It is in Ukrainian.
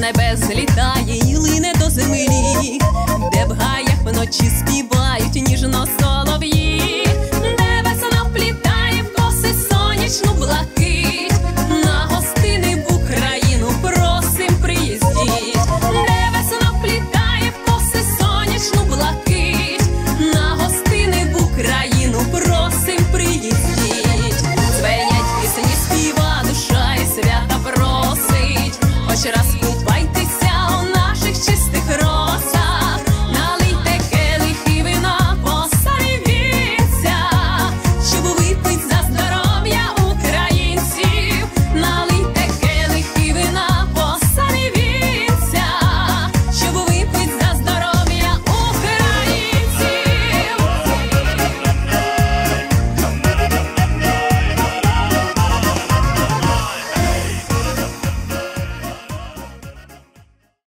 небес літає і лине до землі, де в гаях вночі спів.